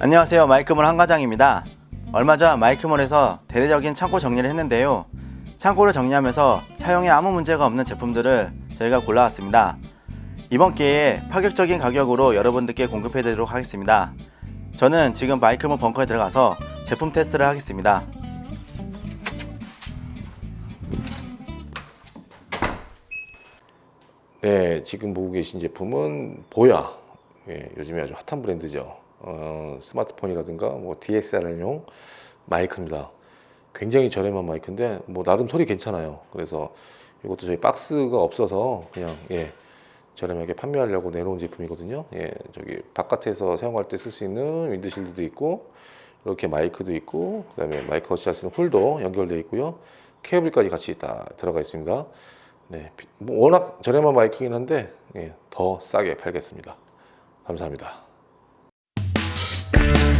안녕하세요. 마이크몰 한과장입니다. 얼마 전 마이크몰에서 대대적인 창고 정리를 했는데요. 창고를 정리하면서 사용에 아무 문제가 없는 제품들을 저희가 골라왔습니다. 이번 기회에 파격적인 가격으로 여러분들께 공급해 드리도록 하겠습니다. 저는 지금 마이크몰 벙커에 들어가서 제품 테스트를 하겠습니다. 네, 지금 보고 계신 제품은 보야. 예, 요즘에 아주 핫한 브랜드죠. 어, 스마트폰이라든가 뭐 DSLR용 마이크입니다. 굉장히 저렴한 마이크인데 뭐 나름 소리 괜찮아요. 그래서 이것도 저희 박스가 없어서 그냥 예, 저렴하게 판매하려고 내놓은 제품이거든요. 예, 저기 바깥에서 사용할 때 쓸 수 있는 윈드실드도 있고 이렇게 마이크도 있고 그다음에 마이크 수 있는 홀도 연결되어 있고요. 케이블까지 같이 다 들어가 있습니다. 네, 비- 뭐 워낙 저렴한 마이크긴 한데 예, 더 싸게 팔겠습니다. 감사합니다. you